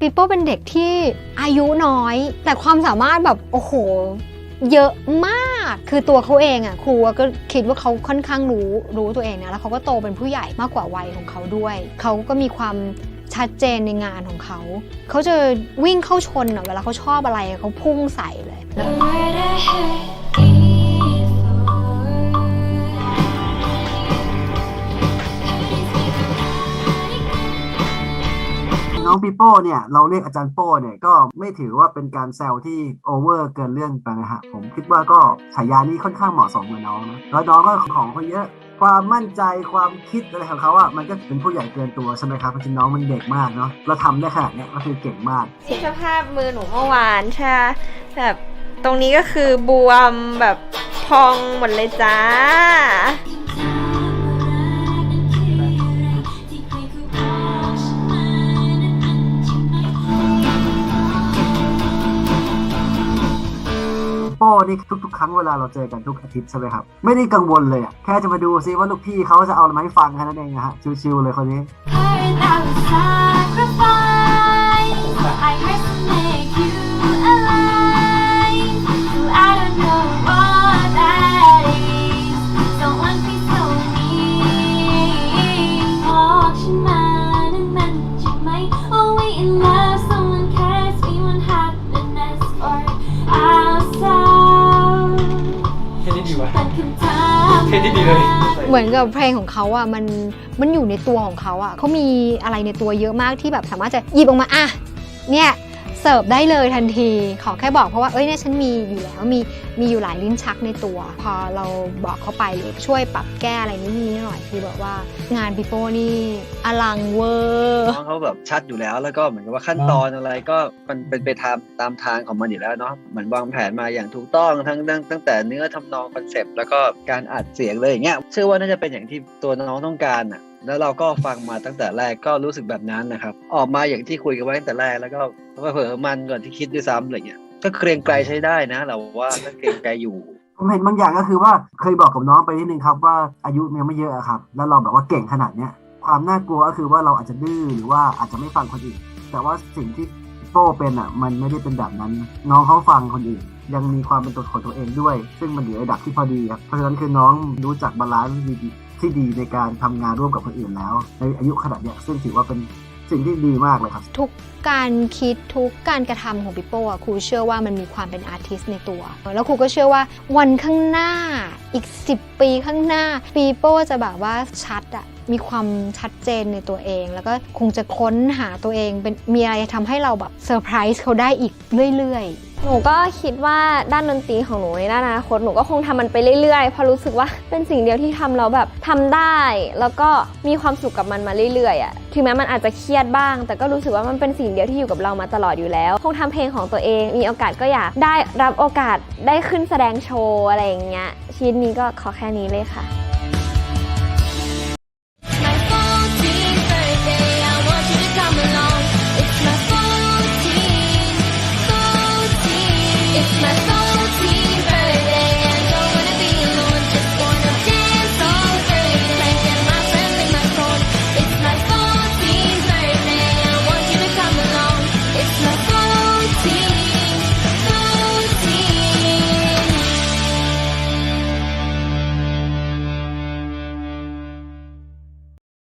ปีโป้เป็นเด็กที่อายุน้อย แต่ความสามารถแบบโอ้โห เยอะมากคือตัวเขาเองอะครูก็คิดว่าเขาค่อนข้างรู้รู้ตัวเองนะแล้วเขาก็โตเป็นผู้ใหญ่มากกว่าวัยของเขาด้วย เขาก็มีความชัดเจนในงานของเขา เขาจะวิ่งเข้าชนอะเวลาเขาชอบอะไรเขาพุ่งใส่เลย น้องปีโป้เนี่ยเราเรียกอาจารย์โป้เนี่ยก็ไม่ถือว่าเป็นการแซวที่โอเวอร์เกินเรื่องไปนะฮะผมคิดว่าก็ฉายานี้ค่อนข้างเหมาะสมกับน้องนะแล้วน้องก็ของเขาเยอะความมั่นใจความคิดอะไรของเขาอะมันก็เป็นผู้ใหญ่เกินตัวใช่ไหมครับจริงๆน้องมันเด็กมากเนาะแล้วทำได้ขนาดเนี้ยก็คือเก่งมากที่สภาพมือหนูเมื่อวานใช่ปะแบบตรงนี้ก็คือบวมแบบพองหมดเลยจ้า โป้นี่ทุกๆ ครั้งเวลาเราเจอกันทุกอาทิตย์ใช่ไหมครับ ไม่ได้กังวลเลยอะแค่จะมาดูซิว่าลูกพี่เขาจะเอาอะไรมาให้ฟังแค่นั้นเองนะฮะชิวๆเลยคนนี้ Heard that was sacrifice. I heard to เป็นคำถามแค่นี้ดีเลยเหมือนกับเพลงของเขาอะมันมันอยู่ในตัวของเขาอะเขามีอะไรในตัวเยอะมากที่แบบสามารถจะหยิบออกมาอะเนี่ยเสิร์ฟได้เลยทันที ขอแค่บอกเพราะว่าเอ้ยเนี่ยฉันมีอยู่แล้วมีมีอยู่หลายลิ้นชักในตัว พอเราบอกเขาไปหรือช่วยปรับแก้อะไรนิดๆหน่อยคือแบบว่างานปิโป้นี่อลังเวอร์น้องเขาแบบชัดอยู่แล้วแล้วก็เหมือนกับว่าขั้นตอนอะไรก็มันเป็นไปตามตามทางของมันอยู่แล้วเนาะเหมือนวางแผนมาอย่างถูกต้องทั้งตั้งตั้งแต่เนื้อทำนองคอนเซปต์แล้วก็การอัดเสียงเลยอย่างเงี้ยเชื่อว่าน่าจะเป็นอย่างที่ตัวน้องต้องการอะ แล้วเราก็ฟังมาตั้งแต่แรกก็รู้สึกแบบนั้นนะครับ ออกมาอย่างที่คุยกันไว้ตั้งแต่แรกแล้วก็เผลอมันก่อนที่คิดด้วยซ้ำอะไรเงี้ยก็เกรงไกลใช้ได้นะเราว่าก็เกรงไกลอยู่ผมเห็นบางอย่างก็คือว่าเคยบอกกับน้องไปนิดนึงครับว่าอายุยังไม่เยอะครับ แล้วเราแบบว่าเก่งขนาดเนี้ยความน่ากลัวก็คือว่าเราอาจจะดื้อหรือว่าอาจจะไม่ฟังคนอื่น แต่ว่าสิ่งที่โป้เป็นอะมันไม่ได้เป็นแบบนั้น น้องเขาฟังคนอื่น ยังมีความเป็นตัวของตัวเองด้วย ซึ่งมันอยู่ในระดับที่พอดีครับเพราะฉะนั้นคือน้องรู้จักบาลานซ์ดี ที่ดีในการทำงานร่วมกับคนอื่นแล้ว ในอายุขนาดเนี้ยซึ่งถือว่าเป็นสิ่งที่ดีมากเลยครับ ทุกการคิดทุกการกระทำของปิโป้อะครูเชื่อว่ามันมีความเป็นอาร์ติสในตัว แล้วครูก็เชื่อว่าวันข้างหน้าอีก 10 ปีข้างหน้าปิโป้จะแบบว่าชัดอะมีความชัดเจนในตัวเอง แล้วก็คงจะค้นหาตัวเองเป็นมีอะไรทำให้เราแบบเซอร์ไพรส์เขาได้อีกเรื่อย หนูก็คิดว่าด้านดนตรีของหนูในด้านอนาคตหนูก็คงทำมันไปเรื่อยๆเพราะรู้สึกว่าเป็นสิ่งเดียวที่ทำเราแบบทำได้ แล้วก็มีความสุขกับมันมาเรื่อยๆอะถึงแม้มันอาจจะเครียดบ้าง แต่ก็รู้สึกว่ามันเป็นสิ่งเดียวที่อยู่กับเรามาตลอดอยู่แล้ว คงทำเพลงของตัวเอง มีโอกาสก็อยากได้รับโอกาสได้ขึ้นแสดงโชว์อะไรอย่างเงี้ยชีวิตนี้ก็ขอแค่นี้เลยค่ะ my phone.